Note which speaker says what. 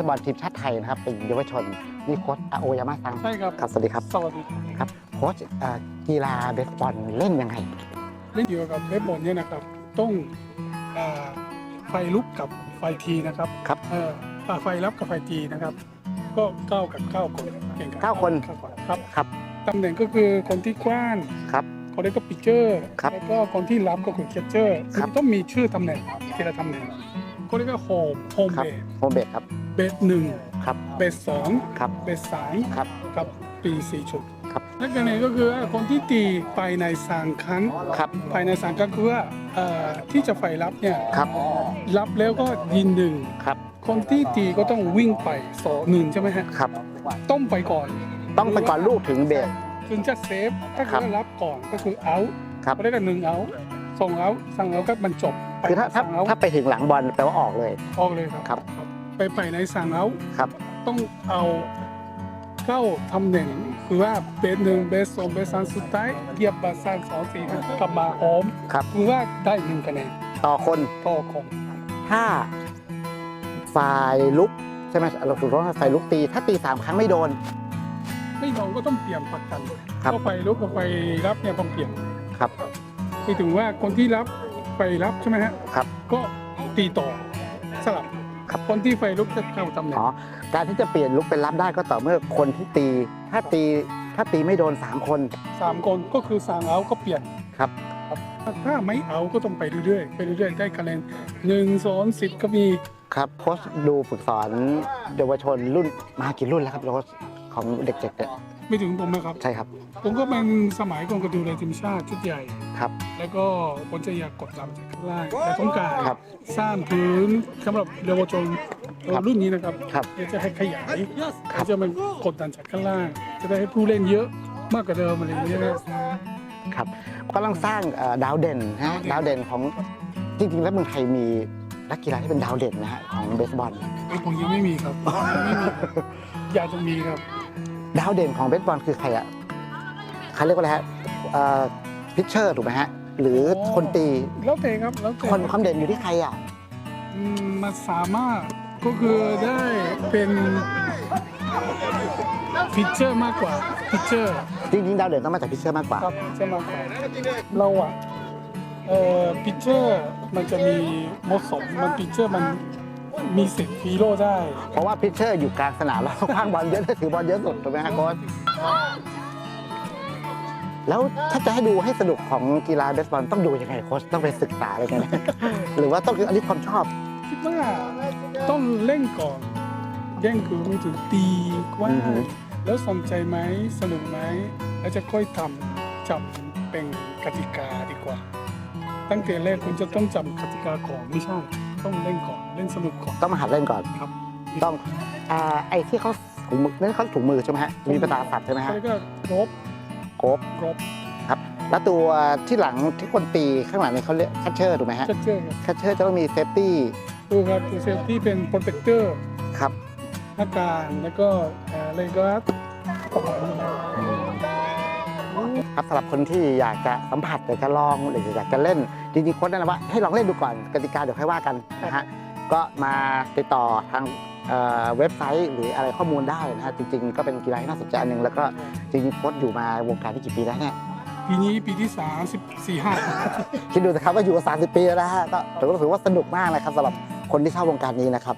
Speaker 1: สบอลทีมชาติไทยนะครับเป็นเยาวชนนี่โค้ชอาโอยามาซัง
Speaker 2: ใช่ครับ
Speaker 1: ครับสวัสดีครับ
Speaker 2: สวัสดีครับ
Speaker 1: โค้ชเอ่อกีฬาเบสบอลเล่นยังไง
Speaker 2: เล่นเกี่ยวกับเว็บบอลเนี่ยนะครับต้องอ่าไฟลุกกับไฟทีนะครับ
Speaker 1: ครับ
Speaker 2: เอออ่าไฟรับกับไฟทีนะครับ ก็เก้ากับเก้าคนเก่งกับ
Speaker 1: เก้าคน
Speaker 2: เก้าคนครับ
Speaker 1: ครับ
Speaker 2: ตำแหน่งก็คือคนที่กว้าน
Speaker 1: ครับ
Speaker 2: คนนี้ก็ปิเจอร์
Speaker 1: ครับ
Speaker 2: แล้วก็คนที่รับก็คือแคชเชอร์
Speaker 1: ครับ
Speaker 2: ต้องมีชื่อตำแหน่งทีละตำแหน่ง คนนี้ก็โฮมโฮม
Speaker 1: ครับ
Speaker 2: เบส
Speaker 1: โฮมเบสครับ
Speaker 2: เบสหนึ่ง
Speaker 1: ครับ
Speaker 2: เบสสอง
Speaker 1: ครับ
Speaker 2: เบสสาม
Speaker 1: ครับ
Speaker 2: กับปีสี่ชุด
Speaker 1: ครับ
Speaker 2: และกันนี้ก็คือคนที่ตีไปในสามครั้ง
Speaker 1: ครับ
Speaker 2: ภายในสามครั้งคือว่าเอ่อที่จะไฟรับเนี่ย
Speaker 1: ครับ
Speaker 2: รับแล้วก็ยินหนึ่ง
Speaker 1: ครับ
Speaker 2: คนที่ตีก็ต้องวิ่งไปสองหนึ่งใช่ไหมฮะ
Speaker 1: ครับ
Speaker 2: ต้องไปก่อน
Speaker 1: ต้องไปก่อนลูกถึงเบส
Speaker 2: ถึงจะเซฟถ้า
Speaker 1: ครั
Speaker 2: เกิ
Speaker 1: บ
Speaker 2: ดรับก่อนก็คือเอา
Speaker 1: ครับ
Speaker 2: ก็ได้กันหนึ่งเอาสองเอาสั่งเอาก็มันจบ
Speaker 1: คือถ้าถ้า
Speaker 2: สั่งเอา
Speaker 1: ถ้าไปถึงหลังบอลแปลว่าออกเลย
Speaker 2: ออกเลยครับ
Speaker 1: ครับ
Speaker 2: ไปไปในสั่งเอา
Speaker 1: ครับ
Speaker 2: ต้องเอาเข้าทำแหน่งคือว่าเบสหนึ่งเบสสองเบสสามสุดท้ายเหยียบบาสามสองสี่ห้ากลับมาหอม
Speaker 1: ครับ
Speaker 2: คือว่าได้หนึ่งคะแนน
Speaker 1: ต่อคน
Speaker 2: ต่อของ
Speaker 1: ถ้าฝ่ายลุกใช่ไหมเราถูกต้องฝ่ายลุกตี ถ้าตีสามครั้งไม่โดน
Speaker 2: ไม่ลองก็ต้องเปลี่ยนประกัน
Speaker 1: ครับ
Speaker 2: เพราะไฟลุกกับไฟรับเนี่ยต้องเปลี่ยน
Speaker 1: ครับ
Speaker 2: คือถึงว่าคนที่รับ ไฟรับใช่ไหมฮะ
Speaker 1: ครับ
Speaker 2: ก็ตีต่อสลับ
Speaker 1: ครับ
Speaker 2: คนที่ไฟลุกจะเข้าตำแหน่ง
Speaker 1: อ๋อการที่จะเปลี่ยนลุกเป็นรับได้ก็ต่อเมื่อคนที่ตี ถ้าตีถ้าตีไม่โดนสามคน
Speaker 2: สามคนก็คือสั่งเอาก็เปลี่ยน
Speaker 1: ครับ
Speaker 2: ครับถ้าไม่เอาก็ต้องไปเรื่อยๆไปเรื่อยๆได้คะแนนหนึ่งสองสิบก็มี
Speaker 1: ครับโค้ชดูฝึกสอนเยาวชนรุ่นมากี่รุ่นแล้วครับโค้ชของเด็กๆเนี่ย
Speaker 2: ไม่ถึงผมนะครับ
Speaker 1: ใช่ครับ
Speaker 2: ผมก็เป็นสมัยก่อนก็ดูในทีมชาติชุดใหญ่
Speaker 1: ครับ
Speaker 2: แล้วก็ผมจะอยากกดดันจากข้างล่างแต่ต้องการ
Speaker 1: ครับ
Speaker 2: สร้างพื้นสำหรับเยาวชน
Speaker 1: ครับ
Speaker 2: รุ่นนี้นะครับ
Speaker 1: ครับ
Speaker 2: เพื่อจะให้ขยาย
Speaker 1: ครับ
Speaker 2: จะมันกดดันจากข้างล่าง จะได้ให้ผู้เล่นเยอะมากกว่าเดิมอะไรอย่างเงี้ยนะครับ
Speaker 1: กำลังสร้างเอ่อดาวเด่นนะฮะดาวเด่นของจริงๆแล้วเมืองไทยมีนักกีฬาที่เป็นดาวเด่นนะฮะของเบสบอล
Speaker 2: ไอ้ผมยังไม่มีครับยังไม่มีอยากจะมีครับ
Speaker 1: ดาวเด่นของเบสบอลคือใครอะเขาเรียกว่าอะไรฮะพิชเชอร์ถูกไหมฮะ หรือคนตี
Speaker 2: แล้วแต่ครับแล้วแต่
Speaker 1: คนความเด่นอยู่ที่ใครอะ
Speaker 2: อืมมันสามารถก็คือได้เป็นพิชเชอร์มากกว่าพิชเชอร์
Speaker 1: จริงๆดาวเด่นต้องมาจากพิชเชอร์มากกว่า
Speaker 2: ครับพิชเชอร์มากกว่าเราอะเอ่อพิชเชอร์มันจะมีเหมาะสมมันพิชเชอร์มัน มีสิทธิ์ฮีโร่ได้
Speaker 1: เพราะว่าพิชเชอร์อยู่กลางสนามแล้วคว้างบอลเยอะถือบอลเยอะสุดถูกไหมฮะโค้ชแล้วถ้าจะให้ดูให้สนุกของกีฬาเบสบอลต้องดูยังไงโค้ชต้องไปศึกษาอะไรกันนะหรือว่าต้องคืออันนี้ความชอบ
Speaker 2: คิดว่าต้องเล่นก่อนเล่นคือมันถึงตีว่า
Speaker 1: อือฮึ
Speaker 2: แล้วสนใจไหมสนุกไหมแล้วจะค่อยทำจำเป็นกติกาดีกว่า ตั้งแต่แรกคุณจะต้องจำกติกาก่อนไม่ใช่ ต้องเล่นก่อนเล่นสนุกก่อน
Speaker 1: ต้องมาหัดเล่นก่อน
Speaker 2: ครับ
Speaker 1: ต้องอ่าไอ้ที่เขาถุงมือนั่นเขาถุงมือใช่ไหมฮะมีภาษาสัตว์ใช่ไหมฮะ
Speaker 2: แล้วก็รบ
Speaker 1: โกบ
Speaker 2: รบ
Speaker 1: แล้วตัวที่หลังที่คนตีข้างหลังนี่เขาเรียกคัชเชอร์ถูกไหมฮะ
Speaker 2: จะเจอครับ
Speaker 1: คัชเชอร์จะต้องมีเซฟตี้
Speaker 2: ดูครับตัวเซฟที่เป็นโปรเทคเตอร์
Speaker 1: ครับ
Speaker 2: หน้าการแล้วก็เลนการ์ดประมาณนี้ครับ
Speaker 1: ครับสำหรับคนที่อยากจะสัมผัสอยากจะลองหรืออยากจะเล่นจริงๆโค้ชแนะนำว่าให้ลองเล่นดูก่อนกติกาเดี๋ยวค่อยว่ากันนะฮะก็มาติดต่อทางเอ่อเว็บไซต์หรืออะไรข้อมูลได้นะฮะจริง ๆ ก็เป็นกีฬาที่น่าสนใจอันหนึ่งแล้วก็จริงๆโค้ชอยู่มาวงการที่กี่ปีแล้วเนี่ย
Speaker 2: ปีนี้ปีที่สามสิบสี่ห้า
Speaker 1: คิดดูนะครับว่าอยู่มา30 ปีแล้วนะฮะก็ถือว่าถือว่าสนุกมากนะครับสำหรับคนที่ชอบวงการนี้นะครับ